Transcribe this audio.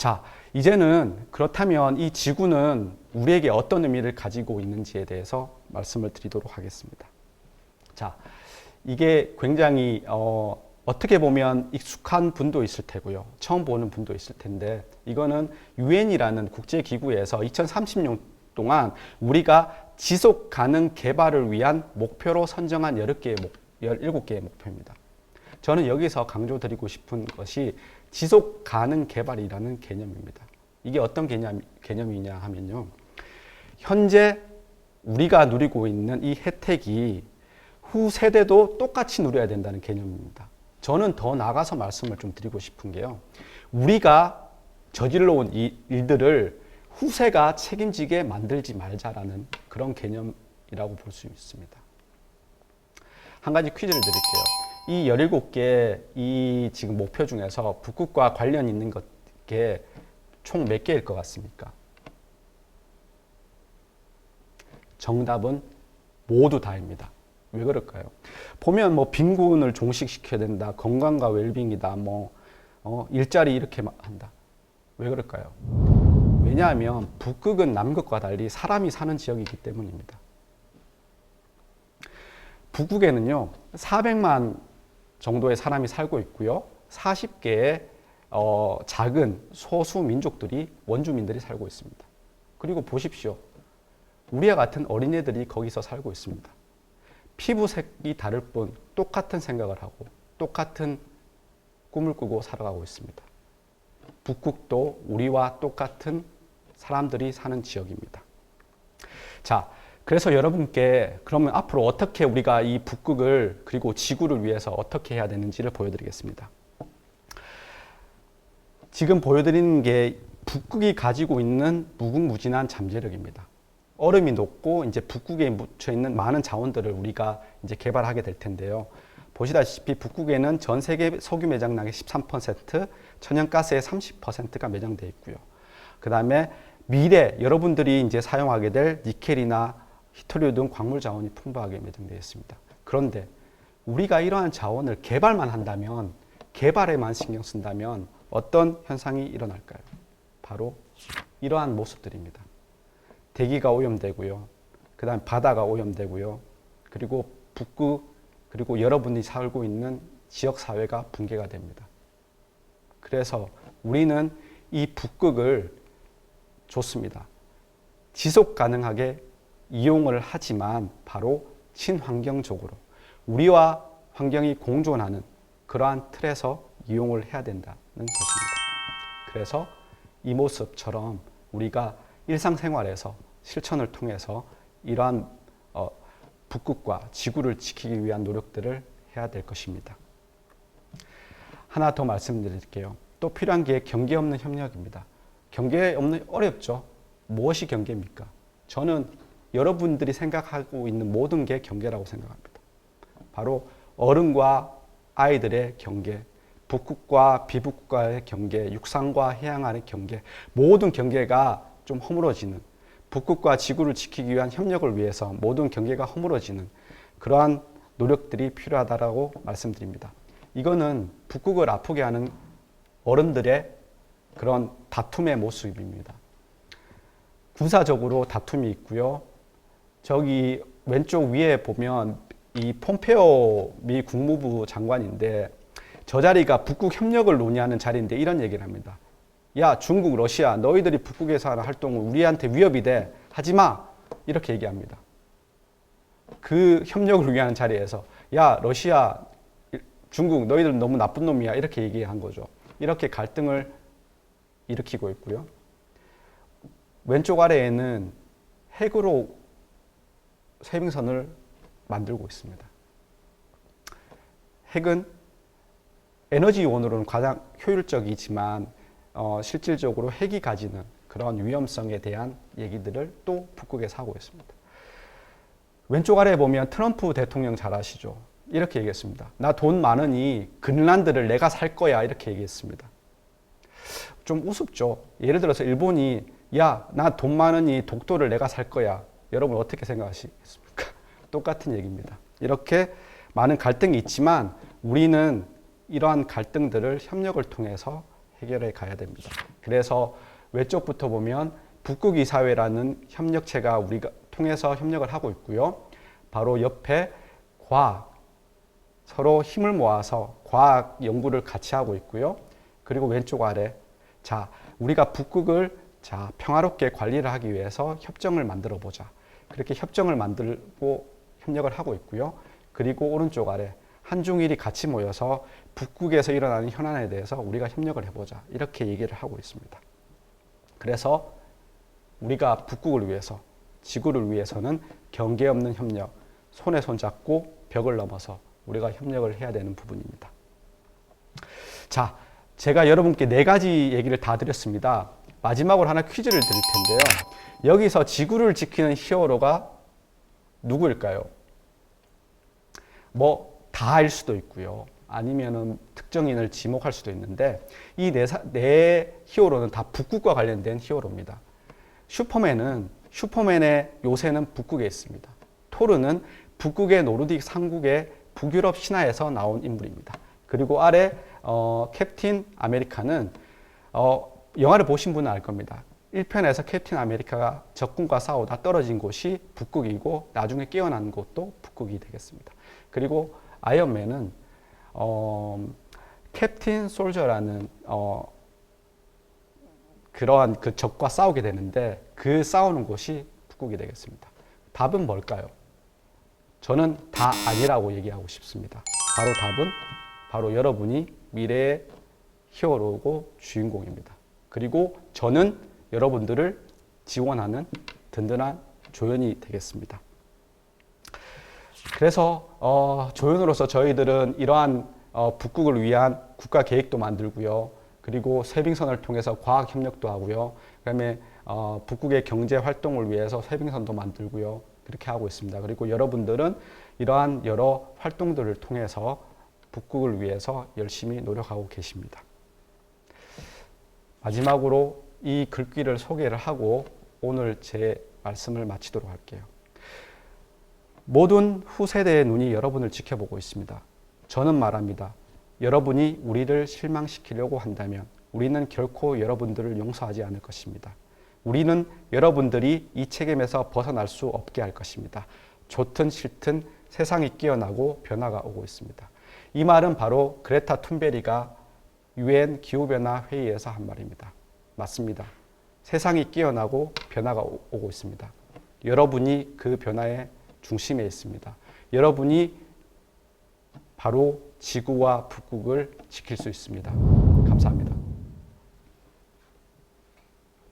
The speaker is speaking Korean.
자, 이제는 그렇다면 이 지구는 우리에게 어떤 의미를 가지고 있는지에 대해서 말씀을 드리도록 하겠습니다. 자, 이게 굉장히 어, 어떻게 보면 익숙한 분도 있을 테고요. 처음 보는 분도 있을 텐데 이거는 유엔이라는 국제 기구에서 2030년 동안 우리가 지속 가능 개발을 위한 목표로 선정한 10개의 목, 17개의 목표입니다. 저는 여기서 강조드리고 싶은 것이 지속 가능 개발이라는 개념입니다. 이게 어떤 개념, 개념이냐 하면요. 현재 우리가 누리고 있는 이 혜택이 후 세대도 똑같이 누려야 된다는 개념입니다. 저는 더 나가서 말씀을 좀 드리고 싶은 게요. 우리가 저질러 온 이 일들을 후세가 책임지게 만들지 말자라는 그런 개념이라고 볼 수 있습니다. 한 가지 퀴즈를 드릴게요. 이 17개 이 지금 목표 중에서 북극과 관련 있는 것게 총 몇 개일 것 같습니까? 정답은 모두 다입니다. 왜 그럴까요? 보면 뭐 빈곤을 종식시켜야 된다, 건강과 웰빙이다, 뭐 어, 일자리 이렇게 한다. 왜 그럴까요? 왜냐하면 북극은 남극과 달리 사람이 사는 지역이기 때문입니다. 북극에는요 400만 정도의 사람이 살고 있고요, 40개의 어, 작은 소수 민족들이 원주민들이 살고 있습니다. 그리고 보십시오. 우리와 같은 어린애들이 거기서 살고 있습니다. 피부색이 다를 뿐 똑같은 생각을 하고 똑같은 꿈을 꾸고 살아가고 있습니다. 북극도 우리와 똑같은 사람들이 사는 지역입니다. 자, 그래서 여러분께 그러면 앞으로 어떻게 우리가 이 북극을 그리고 지구를 위해서 어떻게 해야 되는지를 보여드리겠습니다. 지금 보여드리는 게 북극이 가지고 있는 무궁무진한 잠재력입니다. 얼음이 녹고 이제 북극에 묻혀 있는 많은 자원들을 우리가 이제 개발하게 될 텐데요. 보시다시피 북극에는 전 세계 석유 매장량의 13%, 천연가스의 30%가 매장되어 있고요. 그 다음에 미래 여러분들이 이제 사용하게 될 니켈이나 히토리오 등 광물 자원이 풍부하게 매장되어 있습니다. 그런데 우리가 이러한 자원을 개발만 한다면, 개발에만 신경 쓴다면 어떤 현상이 일어날까요? 바로 이러한 모습들입니다. 대기가 오염되고요. 그 다음 바다가 오염되고요. 그리고 북극, 그리고 여러분이 살고 있는 지역 사회가 붕괴가 됩니다. 그래서 우리는 이 북극을 좋습니다. 지속 가능하게 이용을 하지만 바로 친환경적으로 우리와 환경이 공존하는 그러한 틀에서 이용을 해야 된다는 것입니다. 그래서 이 모습처럼 우리가 일상생활에서 실천을 통해서 이러한 어, 북극과 지구를 지키기 위한 노력들을 해야 될 것입니다. 하나 더 말씀드릴게요. 또 필요한 게 경계 없는 협력입니다. 경계 없는 어렵죠. 무엇이 경계입니까? 저는 여러분들이 생각하고 있는 모든 게 경계라고 생각합니다. 바로 어른과 아이들의 경계, 북극과 비북극과의 경계, 육상과 해양안의 경계, 모든 경계가 좀 허물어지는 북극과 지구를 지키기 위한 협력을 위해서 모든 경계가 허물어지는 그러한 노력들이 필요하다라고 말씀드립니다. 이거는 북극을 아프게 하는 어른들의 그런 다툼의 모습입니다. 군사적으로 다툼이 있고요. 저기 왼쪽 위에 보면 이 폼페오 미 국무부 장관인데 저 자리가 북극 협력을 논의하는 자리인데 이런 얘기를 합니다. 야 중국 러시아 너희들이 북극에서 하는 활동은 우리한테 위협이 돼 하지 마 이렇게 얘기합니다. 그 협력을 위한 자리에서 야 러시아 중국 너희들 너무 나쁜 놈이야 이렇게 얘기한 거죠. 이렇게 갈등을 일으키고 있고요. 왼쪽 아래에는 핵으로 세빙선을 만들고 있습니다. 핵은 에너지 원으로는 가장 효율적이지만 어, 실질적으로 핵이 가지는 그런 위험성에 대한 얘기들을 또 북극에서 하고 있습니다. 왼쪽 아래에 보면 트럼프 대통령 잘 아시죠? 이렇게 얘기했습니다. 나 돈 많으니 그린란드를 내가 살 거야. 이렇게 얘기했습니다. 좀 우습죠? 예를 들어서 일본이 야, 나 돈 많으니 독도를 내가 살 거야. 여러분 어떻게 생각하시겠습니까? 똑같은 얘기입니다. 이렇게 많은 갈등이 있지만 우리는 이러한 갈등들을 협력을 통해서 해결해 가야 됩니다. 그래서 외쪽부터 보면 북극이 사회라는 협력체가 우리가 통해서 협력을 하고 있고요. 바로 옆에 과학 서로 힘을 모아서 과학 연구를 같이 하고 있고요. 그리고 왼쪽 아래 자 우리가 북극을 자 평화롭게 관리를 하기 위해서 협정을 만들어 보자. 그렇게 협정을 만들고 협력을 하고 있고요. 그리고 오른쪽 아래 한중일이 같이 모여서 북극에서 일어나는 현안에 대해서 우리가 협력을 해보자. 이렇게 얘기를 하고 있습니다. 그래서 우리가 북극을 위해서, 지구를 위해서는 경계 없는 협력, 손에 손 잡고 벽을 넘어서 우리가 협력을 해야 되는 부분입니다. 자, 제가 여러분께 네 가지 얘기를 다 드렸습니다. 마지막으로 하나 퀴즈를 드릴 텐데요. 여기서 지구를 지키는 히어로가 누구일까요? 뭐 다일 수도 있고요. 아니면은 특정인을 지목할 수도 있는데 이네 네 히어로는 다 북극과 관련된 히어로입니다. 슈퍼맨은 슈퍼맨의 요새는 북극에 있습니다. 토르는 북극의 노르딕 상국의 북유럽 신화에서 나온 인물입니다. 그리고 아래 어, 캡틴 아메리카는 어, 영화를 보신 분은 알 겁니다. 1편에서 캡틴 아메리카가 적군과 싸우다 떨어진 곳이 북극이고 나중에 깨어난 곳도 북극이 되겠습니다. 그리고 아이언맨은 어, 캡틴 솔저라는 어, 그러한 그 적과 싸우게 되는데 그 싸우는 곳이 북극이 되겠습니다. 답은 뭘까요? 저는 다 아니라고 얘기하고 싶습니다. 바로 답은 바로 여러분이 미래의 히어로고 주인공입니다. 그리고 저는 여러분들을 지원하는 든든한 조연이 되겠습니다. 그래서 어, 조연으로서 저희들은 이러한 어, 북극을 위한 국가 계획도 만들고요. 그리고 세빙선을 통해서 과학 협력도 하고요. 그다음에 어, 북극의 경제 활동을 위해서 세빙선도 만들고요. 그렇게 하고 있습니다. 그리고 여러분들은 이러한 여러 활동들을 통해서 북극을 위해서 열심히 노력하고 계십니다. 마지막으로 이 글귀를 소개를 하고 오늘 제 말씀을 마치도록 할게요. 모든 후세대의 눈이 여러분을 지켜보고 있습니다. 저는 말합니다. 여러분이 우리를 실망시키려고 한다면 우리는 결코 여러분들을 용서하지 않을 것입니다. 우리는 여러분들이 이 책임에서 벗어날 수 없게 할 것입니다. 좋든 싫든 세상이 깨어나고 변화가 오고 있습니다. 이 말은 바로 그레타 툰베리가 유엔 기후변화 회의에서 한 말입니다. 맞습니다. 세상이 깨어나고 변화가 오고 있습니다. 여러분이 그 변화의 중심에 있습니다. 여러분이 바로 지구와 북극을 지킬 수 있습니다. 감사합니다.